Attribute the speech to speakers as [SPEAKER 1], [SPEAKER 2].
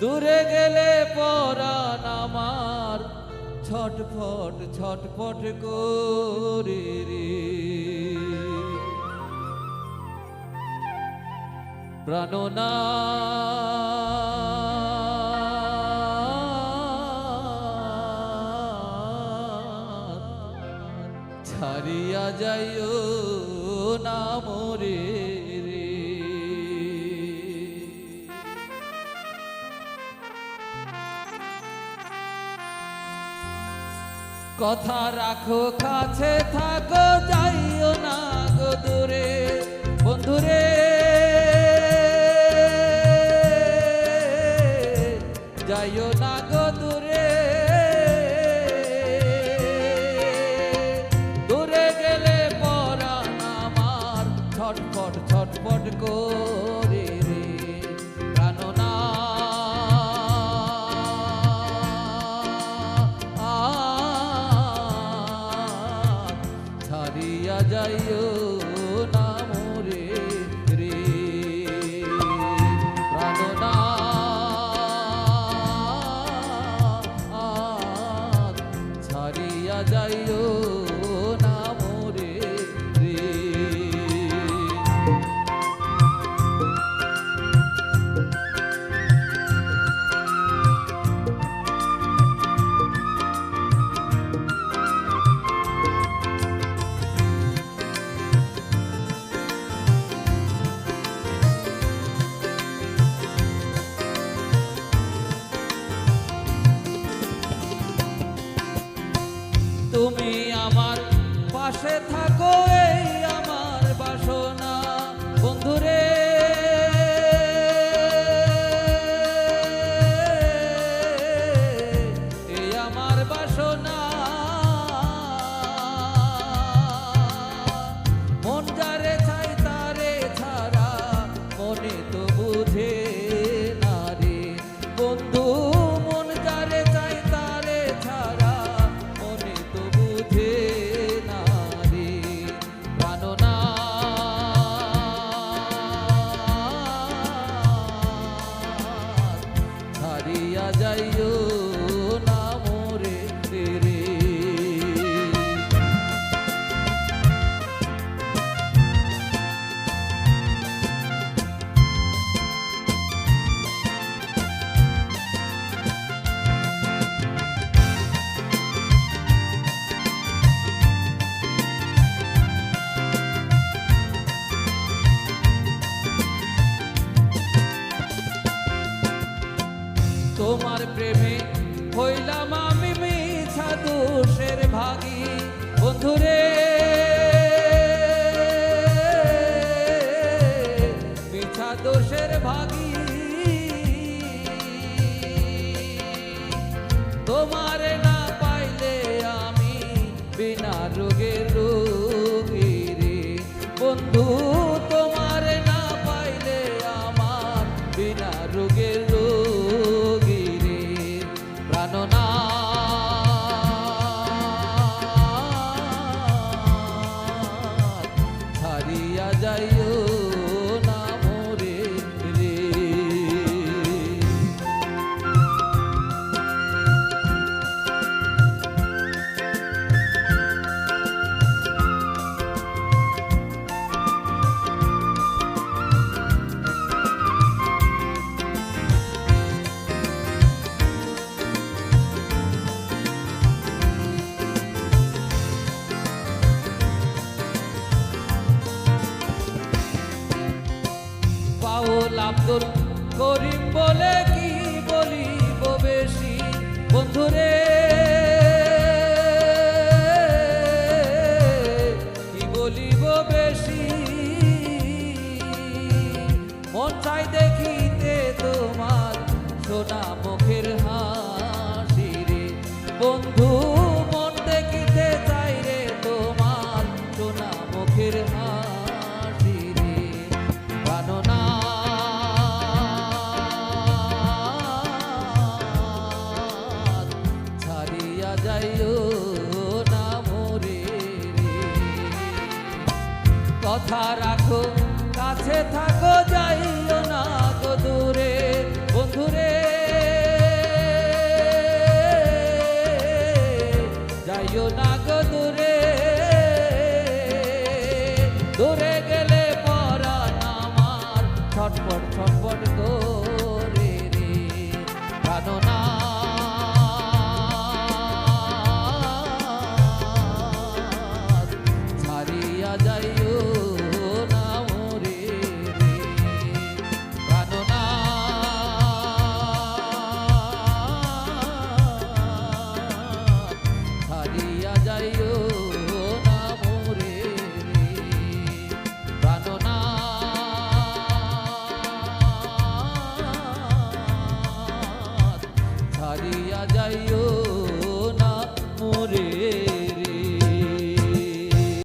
[SPEAKER 1] দূরে গেলে পরাণ আমার। ছটফট ছটফট করে রে। প্রাণনা ছাড়িয়া যাইও না মোরে। কথা রাখো কাছে থাকো যাইও না গো দূরে। বন্ধুরে পাশে থাকো যাইও। তোমার প্রেমে হইলাম আমি মিছা দোষের ভাগি। বন্ধুরে, মিছা দোষের ভাগী। তোমারে না পাইলে আমি বিনা রোগের পাউল আব্দুল করিম বলে কি বলিব বেশি? বন্ধুরে, কি বলিব বেশি? মন চাই দেখিতে তোমার সোনা মুখের হাসি রে কথা রাখো কাছে থাকো যাই